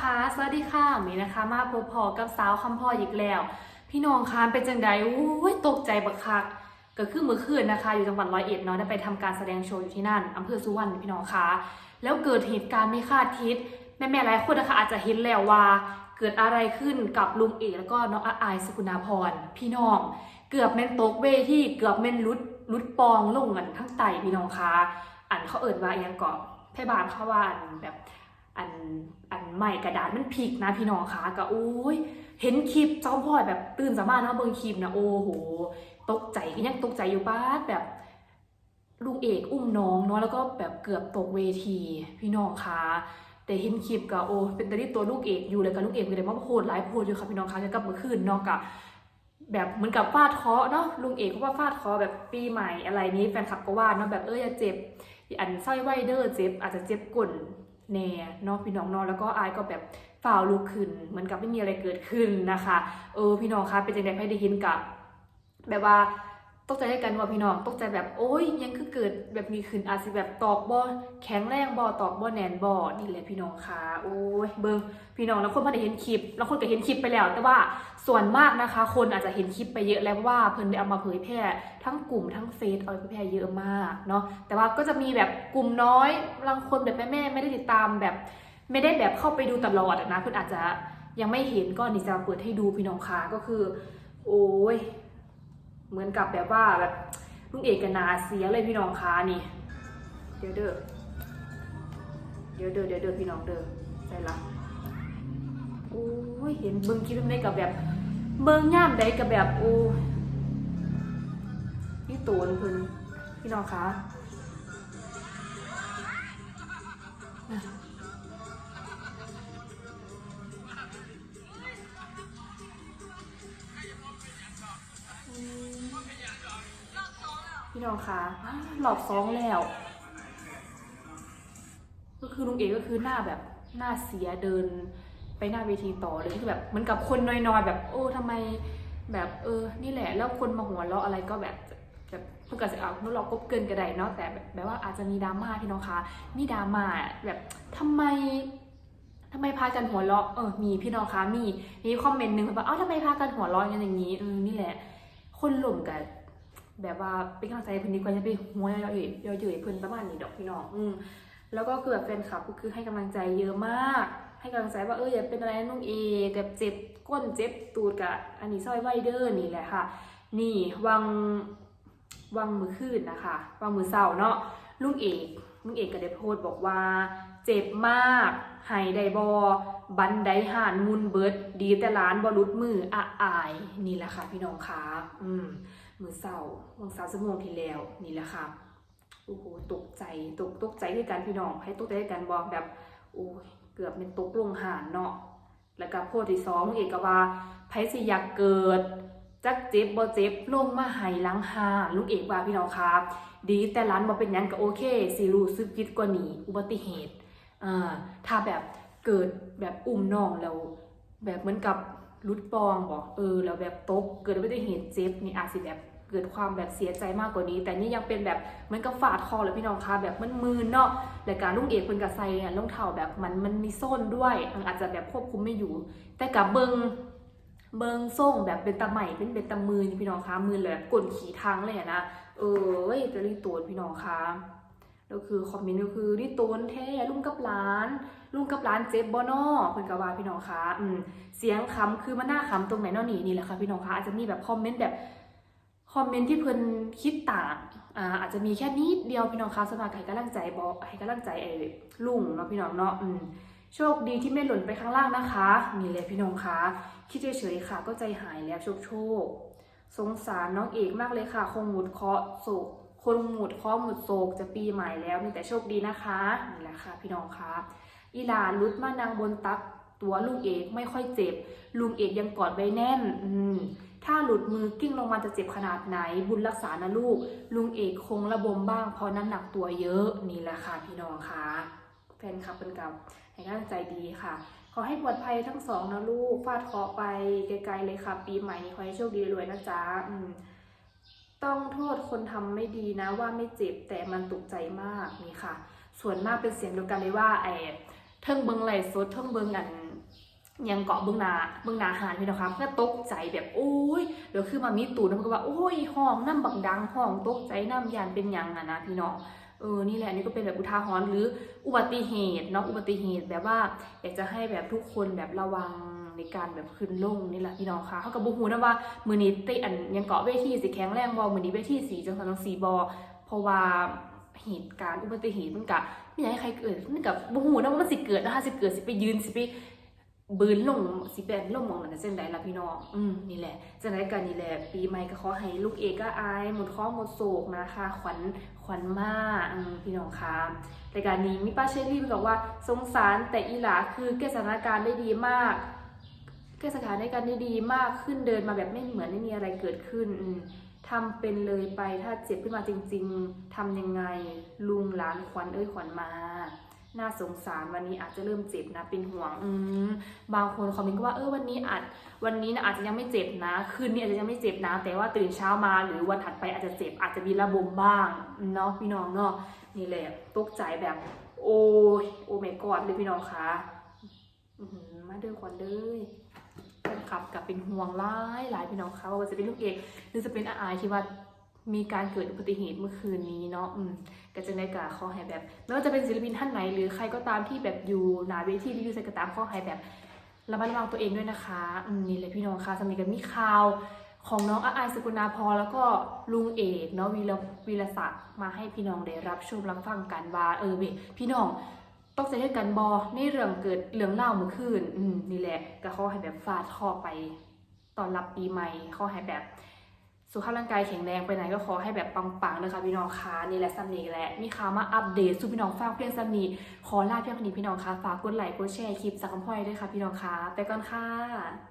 คะสวัสดีค่ะมีนะคะมาพบพอกับสาวคำพ่ออีกแล้ว พี่น้องคะเป็นจังใดอุ้ยตกใจบักคักก็คือเมื่อคืนนะคะ อยู่จังหวัดร้อยเอ็ดเนาะได้ไปทำการแสดงโชว์อยู่ที่นั่นอำเภอสุวรรณพี่น้องคะแล้วเกิดเหตุการณ์ไม่คาดคิดแม่ๆหลายคนนะคะอาจจะเห็นแล้วว่า เกิดอะไรขึ้นกับลุงเอกแล้วก็น้องอาอายสกุณาพรพี่น้อง เกือบแม่นตกเวที่เกือบแม่นรุดรุดปองลงกันทั้งไตพี่น้องคะอันเขาเอิดว่าอหยังเกาะพยาบาลเขาว่าอันแบบ อันอันใหม่กระดาษมันพลิกนะพี่น้องคะก็โอ้ยเห็นคลิปเจ้าพ่อยแบบตื่นสามารถเนาะเบิ่งคลิปนะโอ้โหตกใจก็ยังตกใจอยู่ป้าดแบบลุงเอกอุ้มน้องเนาะแล้วก็แบบเกือบตกเวที พี่น้องคะแต่เห็นคลิปก็โอ้เป็นตอนที่ตัวลูกเอกอยู่เลยกับลูกเอกก็เลยว่าโพดหลายโพดอยู่ค่ะพี่น้องคะเกี่ยวกับเมื่อคืนเนาะกับแบบเหมือนกับฟาดเคาะเนาะลุงเอกก็ว่าฟาดเคาะแบบปีใหม่อะไรนี้แฟนคลับก็ว่าเนาะแบบเอออย่าเจ็บอันสร้อยไวเดอร์เจ็บอาจจะเจ็บก้น แน่เนาะพี่น้องเนาะแล้วก็อายก็แบบฝ่าวลุกขึ้นเหมือนกับไม่มีอะไรเกิดขึ้นนะคะ เออพี่น้องคะเป็นจังไดให้ได้เห็นกับแบบว่า ตกใจด้วยกันว่าพี่น้องตกใจแบบโอ้ยยังคือเกิดแบบนี้ขึ้นอาจสิแบบตอกบ่แข็งแรงบ่ตอกบ่แนนบ่นี่แหละพี่น้องคะโอ้ยเบิงพี่น้องแล้วคนพอได้เห็นคลิปแล้วคนก็เห็นคลิปไปแล้ว แต่ว่าส่วนมากนะคะ คนอาจจะเห็นคลิปไปเยอะแล้วเพราะว่าเพิ่นได้เอามาเผยแพร่ทั้งกลุ่มทั้งเฟซเอาไปเผยแพร่เยอะมากเนาะแต่ว่าก็จะมีแบบกลุ่มน้อยบางคนแบบแม่ๆไม่ได้ติดตามแบบ ไม่ได้แบบเข้าไปดูตลอดนะเพื่อนอาจจะยังไม่เห็นก็นี่จะเปิดให้ดูพี่น้องคะก็คือ โอ้ย เหมือนกับแบบว่าแบบลุงเอกกนาเสียเลยพี่น้องคะนี่ เดี๋ยวเด้อเดี๋ยวเด้อเดี๋ยวเด้อพี่น้องเด้อใส่ละโอ้ยเห็นเบิ้งคลิปได้กับแบบเบิ้งย่ามได้กับแบบโอ้นี่ตูนเพิ่นพี่น้องคะ พี่น้องคะหลอบสองแล้ว ก็คือลุงเอกก็คือหน้าแบบหน้าเสียเดินไปหน้าเวทีต่อเลยคือแบบเหมือนกับคนน้อยๆ แบบโอ้ทำไมแบบเออ นี่แหละ แล้วคนมาหัวเราะอะไรก็แบบแบบเพื่อนก็จะเอานุเรากบเกินก็ไดเนาะแต่แบบว่าอาจจะมีดราม่าพี่น้องคะมีดราม่าแบบทำไมทำไมพากันหัวเราะเออมีพี่น้องคะมีมีคอมเมนต์หนึ่งแบบเอ้าทำไมพากันหัวเราะกันอย่างนี้เออนี่แหละ คนหลงกัน แบบว่าเป็นกำลังใจให้เพิ่อนดีกว่าจะไปหัวเยอะๆเยอะๆเพิ่อนประมาณนี้ดอกพี่น้องอืมแล้วก็คือแบบแฟนคลับก็คือให้กำลังใจเยอะมาก ให้กำลังใจว่าเอออย่าเป็นอะไรนุ่งเอแบบเจ็บก้นเจ็บตูดกะอันนี้ซอยไวเดอร์นี่แหละค่ะ นี่วังวังมือคืนนะคะวังมือเศร้าเนาะลุงเอกลุงเอกก็ได้โพสต์บอกว่า เจ็บมากหายไดบอบันไดห่านมุนเบิด ดีแต่ร้านบอลุดมืออะอาย นี่แหละค่ะ พี่น้องคะอืมมือเศร้าวันเสาร์ชั่วโมงที่แล้ว นี่แหละค่ะโอ้โหตกใจตกตกใจด้วยกันพี่น้อง ให้ตกใจด้วยกันบอกแบบ โอ้ยเกือบเป็นตกลงหานเนาะแล้วก็โพดที่สองเอกว่าไผสิอยากเกิด จักเจ็บบ่เจ็บลงมาหายล้างหาลูกเอกว่าพี่น้องครับดีแต่ร้านบ่เป็นยังก็โอเคสิรู้สึกผิดกว่านี้อุบัติเหตุ อ่าถ้าแบบเกิดแบบอุ้มน้องแล้วแบบเหมือนกับรุดปองบอกเออแล้วแบบตกเกิดอุบัติเหตุเจ็บนี่อาจสิแบบเกิดความแบบเสียใจมากกว่านี้ แต่นี่ยังเป็นแบบเหมือนกับฝาดคอเลยพี่น้องคะแบบมันมืนเนาะแต่การลุงเอกเป็นกับไซเนี่ยรองเท้าแบบมันมันมีโซนด้วยอาจจะแบบควบคุมไม่อยู่ แต่กับเบิงเบิงส่งแบบเป็นตะใหม่เป็นเป็นตะมือพี่น้องคะมือเลยแบบกลนขี่ทางเลยนะเออจะรีตัวพี่น้องคะ แล้วคือคอมเมนต์ก็คือรีตัวแท้ลุงกับหลาน ลุงกับร้านเจ็บบอนอเพิ่นก็ว่าพี่น้องคะอืมเสียงคำคือมันน่าคำตรงไหนนาะนี่นี่แหละค่ะพี่น้องคะอาจจะมีแบบคอมเมนต์แบบคอมเมนต์ที่เพิ่นคิดต่างอ่าอาจจะมีแค่นิดเดียวพี่น้องคะสำหรับให้กำลังใจบอกให้กำลังใจไอ้ลุงเนาะพี่น้องเนาะอืมโชคดีที่ไม่หล่นไปข้างล่างนะคะนี่เลยพี่น้องคะคิดเฉยๆค่ะก็ใจหายแล้วโชคโชคสงสารน้องเอกมากเลยค่ะ คงหมดเคราะห์โศก คนหมุดเคราะห์หมุดโศกจะปีใหม่แล้วมีแต่โชคดีนะคะนี่แหละค่ะพี่น้องคะอีหลาลุดมานางบนตักตัวลุงเอกไม่ค่อยเจ็บ ลุงเอกยังกอดไว้แน่น อืมถ้าหลุดมือกิ้งลงมาจะเจ็บขนาดไหน บุญรักษานะลูก ลุงเอกคงระบมบ้างเพราะน้ำหนักตัวเยอะนี่แหละค่ะพี่น้องคะแฟนคลับเป็นกับให้กำลังใจดีค่ะ ขอให้ปลอดภัยทั้งสองนะลูกฟาดเคาะไปไกลๆเลยค่ะ ปีใหม่นี้ขอให้โชคดีรวยนะจ๊ะอืม ต้องโทษคนทำไม่ดีนะว่าไม่เจ็บแต่มันตกใจมากนี่ค่ะ ส่วนมากเป็นเสียงเดียวกันเลยว่าไอ้เทิงเบิงไหลฟ์สดเทิงเบิงอันยังเกาะเบื้องนาเบื้องนาหานพี่น้องคะเพื่อตกใจแบบโอ้ยเดี๋ยวคือมามีตูนแล้วมันก็ว่าโอ้ยห้องน้ำบักดังห้องตกใจน้ำยานเป็นยังอะนะพี่น้องเออนี่แหละนี่ก็เป็นแบบอุทาหรณ์หรืออุบัติเหตุเนาะอุบัติเหตุแบบว่าอยากจะให้แบบทุกคนแบบระวัง ในการแบบขึ้นลงนี่แหละพี่น้องคะเขากับบุฮูนะว่ามือนี้เตะอันยังเกาะเวทีสิแข็งแรงบอมือนี้เวทีสีจังสันสีบอเพราะว่าเหตุการณ์อุบัติเหตุมันกะไม่อยากให้ใครเกิดมันกับบุฮูนะว่ามันสิเกิดนะคะสิเกิดสิไปยืนสิไปบืนลงสิเป็นลงมองนั่นนะจังไดล่ะพี่น้อง อืมนี่แหละจังไดกันนี่แหละปีใหม่ก็ขอให้ลูกเอกก็อายหมดข้อหมดโศกนะคะขวัญขวัญมาอืมพี่น้องคะรายการนี้มีป้าเชอรี่บอกว่าสงสารแต่อีหลาคือแก้สถานการณ์ได้ดีมาก แก้สถานการณ์ได้ดีมากขึ้นเดินมาแบบไม่เหมือนไม่มีอะไรเกิดขึ้นอืมทำเป็นเลยไปถ้าเจ็บขึ้นมาจริง ๆทำยังไงลุงหลานขวัญเอ้ยขวัญมาน่าสงสารวันนี้อาจจะเริ่มเจ็บนะเป็นห่วงอืมบางคนคอมเมนต์ก็ว่าเออวันนี้อาจวันนี้นะอาจจะยังไม่เจ็บนะ คืนนี้อาจจะยังไม่เจ็บนะ แต่ว่าตื่นเช้ามาหรือวันถัดไปอาจจะเจ็บอาจจะมีระบมบ้างเนาะพี่น้องเนาะนี่แหละตกใจแบบ โอ้ยโอ้ไม่กอดเลยพี่น้องคะมาเด้อขวัญเด้อ ฟนคลับกับเป็นห่วงหลายหลายพี่น้องคะว่าจะเป็นลูกเอกหรือจะเป็นอาอายที่ว่ามีการเกิดอุบัติเหตุเมื่อคืนนี้เนาะ อืมก็จะในกาขอให้แบบไม่ว่าจะเป็นศิลปินท่านไหน หรือใครก็ตามที่แบบอยู่หนาเวทีหรืออยู่ใส่กระตามข้อให้แบบระมัดระวังตัวเองด้วยนะคะอืมนี่เลยพี่น้องค่ะสำหรับกันมีข่าวของน้องอาอายสกุณาพรแล้วก็ลุงเอกเนาะวีรวีรศักดิ์มาให้พี่น้องได้รับชมรับฟังกันว่าเออเวพี่น้อง ต้องใจให้กันบอในเรื่องเกิดเรื่องเล่าเมื่อคืนอืมนี่แหละก็ขอให้แบบฟาดข้อไปตอนรับปีใหม่ขอให้แบบสุขภาพร่างกายแข็งแรงไปไหนก็ขอให้แบบปังๆนะคะพี่น้องคะนี่แหละซัมนีแหละมีข่าวมาอัปเดตสู่พี่น้องฟังเพียงซัมนีขอลาเพียงคนนี้พี่น้องคะฝากกดไลค์กดแชร์คลิปสักคำพ่อยด้วยค่ะพี่น้องคะไปก่อนค่ะ